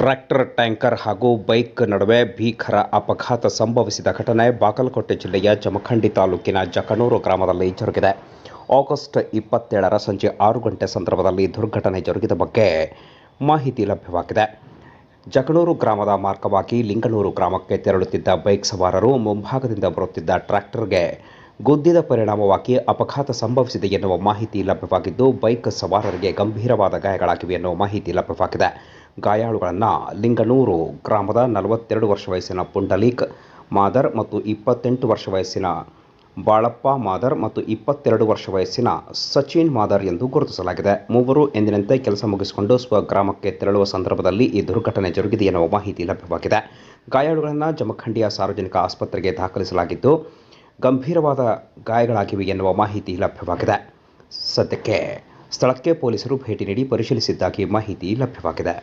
Tractor, tanker ಹಾಗೂ bike ನಡುವೆ ಭೀಕರ ಅಪಘಾತ ಸಂಭವಿಸಿದ ಘಟನೆ ಬಾಗಲಕೋಟೆ ಜಿಲ್ಲೆಯ ಜಮಖಂಡಿ ತಾಲೂಕಿನ ಜಕಣೂರು ಗ್ರಾಮದಲ್ಲಿ ಜರುಗಿದೆ. ಆಗಸ್ಟ್ ಇಪ್ಪತ್ತೇಳರ ಸಂಜೆ ಆರು ಗಂಟೆ ಸಂದರ್ಭದಲ್ಲಿ ದುರ್ಘಟನೆ ಜರುಗಿದ ಬಗ್ಗೆ ಮಾಹಿತಿ ಲಭ್ಯವಾಗಿದೆ. ಜಕಣೂರು ಗ್ರಾಮದ ಮಾರ್ಗವಾಗಿ ಲಿಂಗನೂರು ಗ್ರಾಮಕ್ಕೆ ತೆರಳುತ್ತಿದ್ದ ಬೈಕ್ ಸವಾರರು ಮುಂಭಾಗದಿಂದ ಬರುತ್ತಿದ್ದ ಟ್ರ್ಯಾಕ್ಟರ್ಗೆ ಗುದ್ದಿದ ಪರಿಣಾಮವಾಗಿ ಅಪಘಾತ ಸಂಭವಿಸಿದೆ ಎನ್ನುವ ಮಾಹಿತಿ ಲಭ್ಯವಾಗಿದ್ದು, ಬೈಕ್ ಸವಾರರಿಗೆ ಗಂಭೀರವಾದ ಗಾಯಗಳಾಗಿವೆ ಎನ್ನುವ ಮಾಹಿತಿ ಲಭ್ಯವಾಗಿದೆ. ಗಾಯಾಳುಗಳನ್ನು ಲಿಂಗನೂರು ಗ್ರಾಮದ ನಲವತ್ತೆರಡು ವರ್ಷ ವಯಸ್ಸಿನ ಪುಂಡಲೀಕ್ ಮಾದರ್ ಮತ್ತು ಇಪ್ಪತ್ತೆಂಟು ವರ್ಷ ವಯಸ್ಸಿನ ಬಾಳಪ್ಪ ಮಾದರ್ ಮತ್ತು ಇಪ್ಪತ್ತೆರಡು ವರ್ಷ ವಯಸ್ಸಿನ ಸಚಿನ್ ಮಾದರ್ ಎಂದು ಗುರುತಿಸಲಾಗಿದೆ. ಮೂವರು ಎಂದಿನಂತೆ ಕೆಲಸ ಮುಗಿಸಿಕೊಂಡು ಸ್ವಗ್ರಾಮಕ್ಕೆ ತೆರಳುವ ಸಂದರ್ಭದಲ್ಲಿ ಈ ದುರ್ಘಟನೆ ಜರುಗಿದೆ ಎನ್ನುವ ಮಾಹಿತಿ ಲಭ್ಯವಾಗಿದೆ. ಗಾಯಾಳುಗಳನ್ನು ಜಮಖಂಡಿಯ ಸಾರ್ವಜನಿಕ ಆಸ್ಪತ್ರೆಗೆ ದಾಖಲಿಸಲಾಗಿದ್ದು, ಗಂಭೀರವಾದ ಗಾಯಗಳಾಗಿವೆ ಎನ್ನುವ ಮಾಹಿತಿ ಲಭ್ಯವಾಗಿದೆ. ಸದ್ಯಕ್ಕೆ ಸ್ಥಳಕ್ಕೆ ಪೊಲೀಸರು ಭೇಟಿ ನೀಡಿ ಪರಿಶೀಲಿಸಿದ್ದಾಗಿ ಮಾಹಿತಿ ಲಭ್ಯವಾಗಿದೆ.